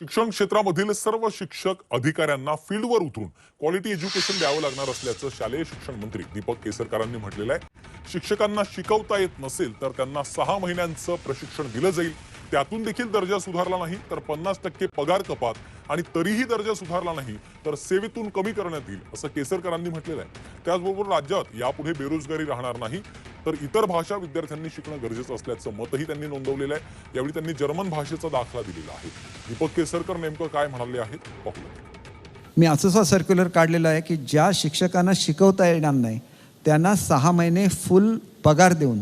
शिक्षण क्षेत्रामधील सर्व शिक्षक अधिकाऱ्यांना फील्डवर उतरून क्वालिटी एज्युकेशन द्यावं लागणार असल्याचं शालेय शिक्षण मंत्री दीपक केसरकरांनी म्हटलेलं आहे. शिक्षकांना शिकवता येत नसेल तर त्यांना सहा महिन्यांचं प्रशिक्षण दिलं जाईल. त्यातून देखील दर्जा सुधारला नाही तर पन्नास टक्के पगार कपात आणि तरीही दर्जा सुधारला नाही तर सेवेतून कमी करण्यात येईल असं केसरकरांनी म्हटलेलं आहे. त्याचबरोबर राज्यात यापुढे बेरोजगारी राहणार नाही तर इतर भाषा विद्यार्थ्यांनी शिकणं गरजेचं असल्याचं मतही त्यांनी नोंदवलेलं आहे. यावेळी त्यांनी जर्मन भाषेचा दाखला दिलेला आहे. दीपक केसरकर नेमकं काय म्हणाले आहेत पाहूया. मी असं सर्क्युलर काढलेलं आहे की ज्या शिक्षकांना शिकवता येणार नाही त्यांना सहा महिने फुल पगार देऊन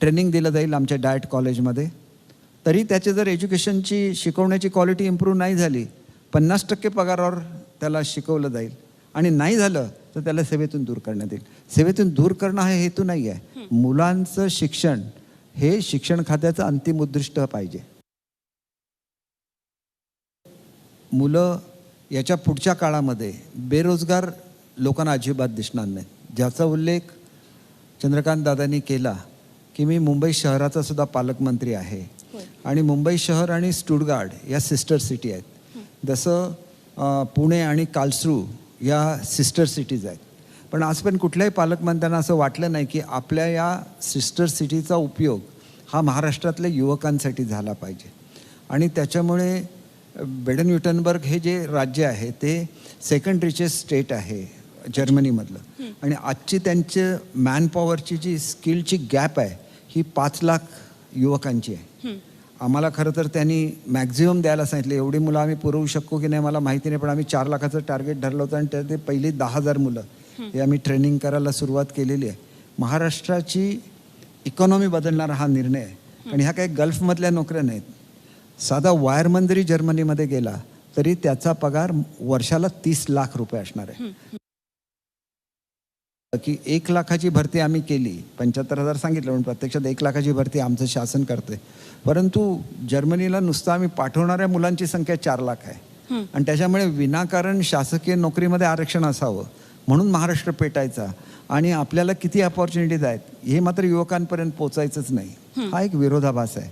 ट्रेनिंग दिलं जाईल आमच्या डायट कॉलेजमध्ये तरी त्याचे जर एज्युकेशनची शिकवण्याची क्वालिटी इम्प्रूव्ह नाही झाली पन्नास टक्के पगारावर त्याला शिकवलं जाईल. आणि नाही झालं तर त्याला सेवेतून दूर करण्यात येईल. सेवेतून दूर करणं हा हेतू नाही आहे. मुलांचं शिक्षण हे शिक्षण खात्याचं अंतिम उद्दिष्ट पाहिजे. मुलं याच्या पुढच्या काळामध्ये बेरोजगार लोकांना अजिबात दिसणार नाहीत. ज्याचा उल्लेख चंद्रकांत दादांनी केला की मी मुंबई शहराचा सुद्धा पालकमंत्री आहे. आणि मुंबई शहर आणि स्टुडगार्ड या सिस्टर सिटी आहेत. जसं पुणे आणि कालसरू या सिस्टर सिटीज आहेत. पण आज पण कुठल्याही पालकमंत्र्यांना असं वाटलं नाही की आपल्या या सिस्टर सिटीचा उपयोग हा महाराष्ट्रातल्या युवकांसाठी झाला पाहिजे. आणि त्याच्यामुळे बेडन युटनबर्ग हे जे राज्य आहे ते सेकंड रिचेस्ट स्टेट आहे. जर्मनीमधलं. आणि आजची त्यांच्या मॅनपॉवरची जी स्किलची गॅप आहे ही पाच लाख युवकांची आहे. आम्हाला खरं तर त्यांनी मॅक्झिमम द्यायला सांगितलं. एवढी मुलं आम्ही पुरवू शकू की नाही मला माहिती नाही पण आम्ही चार लाखाचं टार्गेट धरलं होतं आणि त्यात ते पहिली दहा हजार मुलं हे आम्ही ट्रेनिंग करायला सुरुवात केलेली आहे. महाराष्ट्राची इकॉनॉमी बदलणारा हा निर्णय आहे. आणि ह्या काही गल्फमधल्या नोकऱ्या नाहीत. साधा वायरमन जरी जर्मनीमध्ये गेला तरी त्याचा पगार वर्षाला तीस लाख रुपये असणार आहे. की एक लाखाची भरती आम्ही केली. पंच्याहत्तर हजार सांगितलं पण प्रत्यक्षात एक लाखाची भरती आमचं शासन करतंय. परंतु जर्मनीला नुसतं आम्ही पाठवणाऱ्या मुलांची संख्या चार लाख आहे. आणि त्याच्यामुळे विनाकारण शासकीय नोकरीमध्ये आरक्षण असावं म्हणून महाराष्ट्र पेटायचा. आणि आपल्याला किती अपॉर्च्युनिटीज आहेत हे मात्र युवकांपर्यंत पोचायचंच नाही. हा एक विरोधाभास आहे.